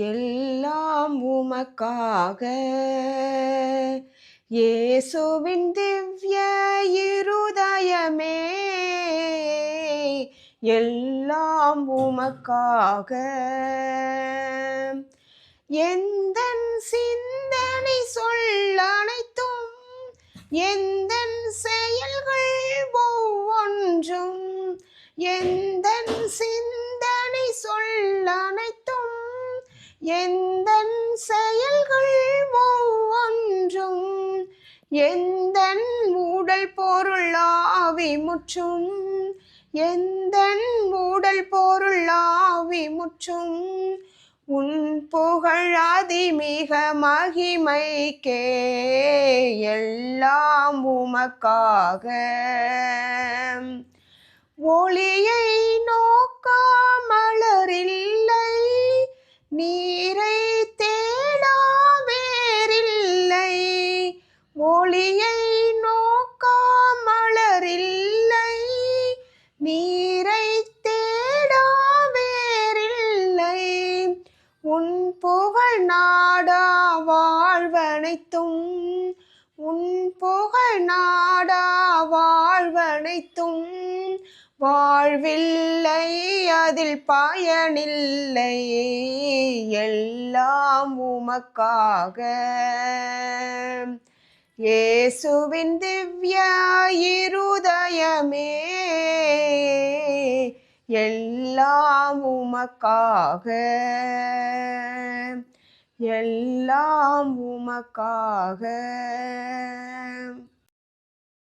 எல்லாம் உமக்காக. இயேசுவின் திவ்ய இருதயமே. எல்லாம் உமக்காக. எந்த சிந்தனை சொல் அனைத்தும் எந்த செயல்கள் ஒவ்வொன்றும் எந்த சிந்தனை எந்த செயல்கள் ஒவ்வொன்றும் எந்த உடல் பொருள் ஆவி முற்றும் எந்த உடல் பொருள் ஆவி முற்றும் உன் புகழாதி அதிமிக மகிமைக்கே எல்லாம் உமக்காக. ஒளியை நோ உன் புகழ் நாடா வாழ்வனைத்தும் உன் புகழ் நாடா வாழ்வனைத்தும். வாழ்வில்லை அதில் பயனில்லை எல்லாம் உமக்காக. இயேசுவின் திவ்ய எல்லாம் உமக்காக. எல்லாம் உமக்காக.